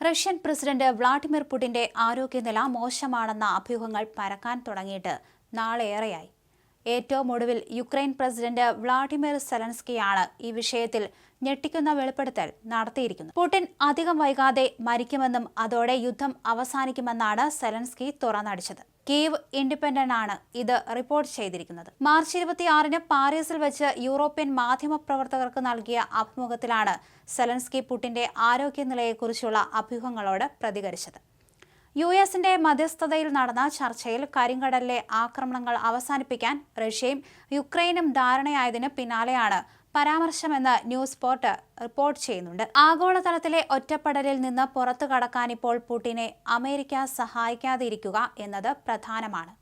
Russian president Vladimir പുടിന്റെ ആരോഗ്യനില മോശമാണെന്ന അഭ്യൂഹങ്ങൾ പരക്കാൻ തുടങ്ങിയിട്ട് നാളേറെയായി. ഏറ്റവും ഒടുവിൽ യുക്രൈൻ പ്രസിഡന്റ് വ്ളാഡിമിർ സെലൻസ്കിയാണ് ഈ വിഷയത്തിൽ ഞെട്ടിക്കുന്ന വെളിപ്പെടുത്തൽ നടത്തിയിരിക്കുന്നത്. പുടിൻ അധികം വൈകാതെ മരിക്കുമെന്നും അതോടെ യുദ്ധം അവസാനിക്കുമെന്നാണ് സെലൻസ്കി തുറന്നടിച്ചത്. കീവ് ഇൻഡിപെൻഡന്റ് ആണ് ഇത് റിപ്പോർട്ട് ചെയ്തിരിക്കുന്നത്. മാർച്ച് ഇരുപത്തിയാറിന് പാരീസിൽ വെച്ച് യൂറോപ്യൻ മാധ്യമപ്രവർത്തകർക്ക് നൽകിയ അഭിമുഖത്തിലാണ് സെലൻസ്കി പുട്ടിന്റെ ആരോഗ്യനിലയെക്കുറിച്ചുള്ള അഭ്യൂഹങ്ങളോട് പ്രതികരിച്ചത്. യു എസിന്റെ മധ്യസ്ഥതയിൽ നടന്ന ചർച്ചയിൽ കരിങ്കടലിലെ ആക്രമണങ്ങൾ അവസാനിപ്പിക്കാൻ റഷ്യയും യുക്രൈനും ധാരണയായതിന് പിന്നാലെയാണ് പരാമർശമെന്ന് ന്യൂസ് പോർട്ട് റിപ്പോർട്ട് ചെയ്യുന്നുണ്ട്. ആഗോളതലത്തിലെ ഒറ്റപ്പെടലിൽ നിന്ന് പുറത്തു കടക്കാൻ ഇപ്പോൾ പുടിനെ അമേരിക്ക സഹായിക്കാതിരിക്കുക എന്നത് പ്രധാനമാണ്.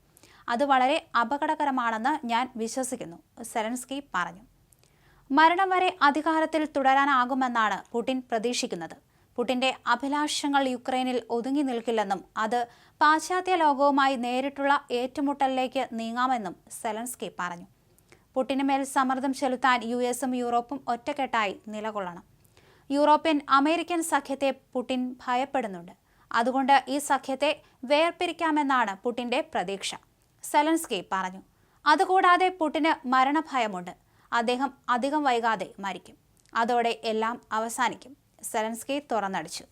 അത് വളരെ അപകടകരമാണെന്ന് ഞാൻ വിശ്വസിക്കുന്നു സെലൻസ്കി പറഞ്ഞു. മരണം വരെ അധികാരത്തിൽ തുടരാനാകുമെന്നാണ് പുടിൻ പ്രതീക്ഷിക്കുന്നത്. പുടിന്റെ അഭിലാഷങ്ങൾ യുക്രൈനിൽ ഒതുങ്ങി നിൽക്കില്ലെന്നും അത് പാശ്ചാത്യ ലോകവുമായി നേരിട്ടുള്ള ഏറ്റുമുട്ടലിലേക്ക് നീങ്ങാമെന്നും സെലൻസ്കി പറഞ്ഞു. പുടിന് മേൽ സമ്മർദ്ദം ചെലുത്താൻ യു എസും യൂറോപ്പും ഒറ്റക്കെട്ടായി നിലകൊള്ളണം. യൂറോപ്യൻ അമേരിക്കൻ സഖ്യത്തെ പുടിൻ ഭയപ്പെടുന്നുണ്ട്. അതുകൊണ്ട് ഈ സഖ്യത്തെ വേർപിരിക്കാമെന്നാണ് പുടിന്റെ പ്രതീക്ഷ. സെലൻസ്കി പറഞ്ഞു. അതുകൂടാതെ പുടിന് മരണഭയമുണ്ട്. അദ്ദേഹം അധികം വൈകാതെ മരിക്കും. അതോടെ എല്ലാം അവസാനിക്കും. സെലൻസ്കി തുറന്നടിച്ചു.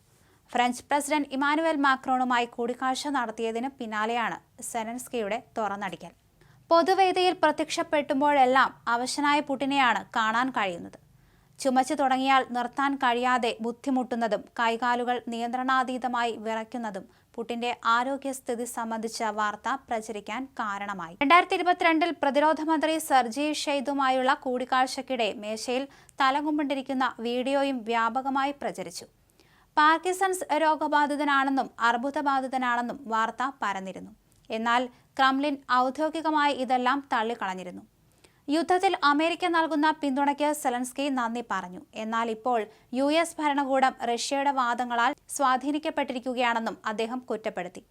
ഫ്രഞ്ച് പ്രസിഡന്റ് ഇമാനുവൽ മാക്രോണുമായി കൂടിക്കാഴ്ച നടത്തിയതിന് പിന്നാലെയാണ് സെലൻസ്കിയുടെ തുറന്നടിക്കൽ. പൊതുവേദിയിൽ പ്രത്യക്ഷപ്പെട്ടുമ്പോഴെല്ലാം അവശനായ പുട്ടിനെയാണ് കാണാൻ കഴിയുന്നത്. ചുമച്ചു തുടങ്ങിയാൽ നിർത്താൻ കഴിയാതെ ബുദ്ധിമുട്ടുന്നതും കൈകാലുകൾ നിയന്ത്രണാതീതമായി വിറയ്ക്കുന്നതും പുട്ടിന്റെ ആരോഗ്യസ്ഥിതി സംബന്ധിച്ച വാർത്ത പ്രചരിക്കാൻ കാരണമായി. രണ്ടായിരത്തി ഇരുപത്തിരണ്ടിൽ പ്രതിരോധ മന്ത്രി സർജി ഷെയ്ദുമായുള്ള കൂടിക്കാഴ്ചക്കിടെ മേശയിൽ തലകുമ്പിണ്ടിരിക്കുന്ന വീഡിയോയും വ്യാപകമായി പ്രചരിച്ചു. പാർക്കിസൺസ് രോഗബാധിതനാണെന്നും അർബുദബാധിതനാണെന്നും വാർത്ത പരന്നിരുന്നു. എന്നാൽ ക്രംലിൻ ഔദ്യോഗികമായി ഇതെല്ലാം തള്ളിക്കളഞ്ഞിരുന്നു. യുദ്ധത്തിൽ അമേരിക്ക നൽകുന്ന പിന്തുണയ്ക്ക് സെലൻസ്കി നന്ദി പറഞ്ഞു. എന്നാൽ ഇപ്പോൾ യു എസ് ഭരണകൂടം റഷ്യയുടെ വാദങ്ങളാൽ സ്വാധീനിക്കപ്പെട്ടിരിക്കുകയാണെന്നും അദ്ദേഹം കുറ്റപ്പെടുത്തി.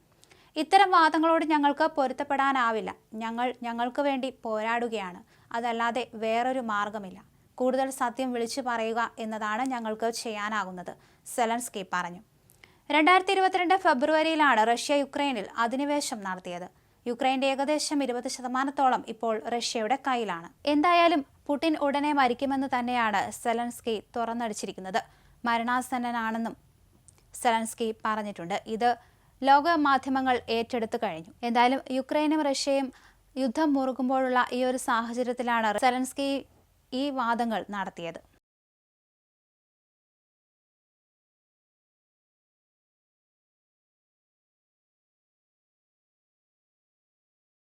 ഇത്തരം വാദങ്ങളോട് ഞങ്ങൾക്ക് പൊരുത്തപ്പെടാനാവില്ല. ഞങ്ങൾ ഞങ്ങൾക്ക് വേണ്ടി പോരാടുകയാണ്. അതല്ലാതെ വേറൊരു മാർഗമില്ല. കൂടുതൽ സത്യം വിളിച്ചു പറയുക എന്നതാണ് ഞങ്ങൾക്ക് ചെയ്യാനാകുന്നത് സെലൻസ്കി പറഞ്ഞു. രണ്ടായിരത്തി ഇരുപത്തിരണ്ട് ഫെബ്രുവരിയിലാണ് റഷ്യ യുക്രൈനിൽ അധിനിവേശം നടത്തിയത്. യുക്രൈന്റെ ഏകദേശം ഇരുപത് ശതമാനത്തോളം ഇപ്പോൾ റഷ്യയുടെ കയ്യിലാണ്. എന്തായാലും പുടിൻ ഉടനെ മരിക്കുമെന്ന് തന്നെയാണ് സെലൻസ്കി തുറന്നടിച്ചിരിക്കുന്നത്. മരണാസന്നനാണെന്നും സെലൻസ്കി പറഞ്ഞിട്ടുണ്ട്. ഇത് ലോക മാധ്യമങ്ങൾ ഏറ്റെടുത്തു കഴിഞ്ഞു. എന്തായാലും യുക്രൈനും റഷ്യയും യുദ്ധം മുറുകുമ്പോഴുള്ള ഈ ഒരു സാഹചര്യത്തിലാണ് സെലൻസ്കി ഈ വാദങ്ങൾ നടത്തിയത്.